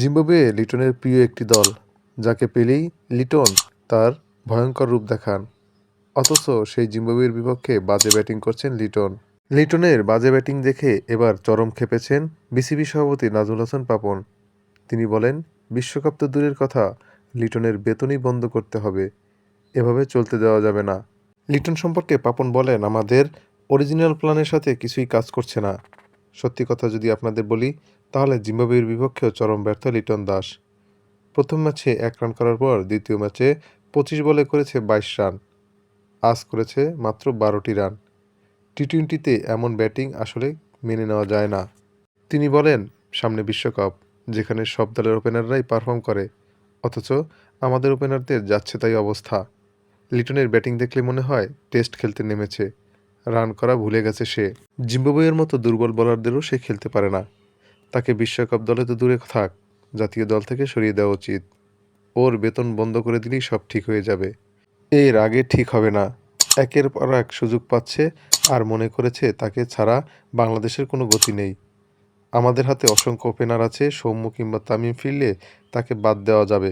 Zimbabwe লিটনের প্রিয় একটি দল, যাকে পেলেই লিটন তার ভয়ঙ্কর রূপ দেখান। অথচ সেই জিম্বাবুয়ের বিপক্ষে বাজে ব্যাটিং করছেন লিটন। লিটনের বাজে ব্যাটিং দেখে এবার চরম খেপেছেন বিসিবি সভাপতি নাজুল হাসান পাপন। তিনি বলেন, বিশ্বকাপ তো দূরের কথা, লিটনের বেতনই বন্ধ করতে হবে। এভাবে চলতে দেওয়া যাবে না। লিটন সম্পর্কে পাপন বলেন, আমাদের অরিজিনাল প্ল্যানের সাথে কিছুই কাজ করছে না। সত্যি কথা যদি আপনাদের বলি তাহলে জিম্বাবুয়ের বিপক্ষেও চরম ব্যর্থ লিটন দাস। প্রথম ম্যাচে এক রান করার পর দ্বিতীয় ম্যাচে পঁচিশ বলে করেছে বাইশ রান। আজ করেছে মাত্র বারোটি রান। টি টোয়েন্টিতে এমন ব্যাটিং আসলে মেনে নেওয়া যায় না। তিনি বলেন, সামনে বিশ্বকাপ, যেখানে সব দলের ওপেনাররাই পারফর্ম করে, অথচ আমাদের ওপেনারদের যাচ্ছে তাই অবস্থা। লিটনের ব্যাটিং দেখলে মনে হয় টেস্ট খেলতে নেমেছে, রান করা ভুলে গেছে সে। জিম্বাবুয়ের মতো দুর্বল বোলারদেরও সে খেলতে পারে না। তাকে বিশ্বকাপ দলে তো দূরে থাক, জাতীয় দল থেকে সরিয়ে দেওয়া উচিত। ওর বেতন বন্ধ করে দিলেই সব ঠিক হয়ে যাবে। এর আগে ঠিক হবে না। একের পর এক সুযোগ পাচ্ছে আর মনে করেছে তাকে ছাড়া বাংলাদেশের কোনো গতি নেই। আমাদের হাতে অসংখ্য ওপেনার আছে, সৌম্য কিংবা তামিম ফিরলে তাকে বাদ দেওয়া যাবে।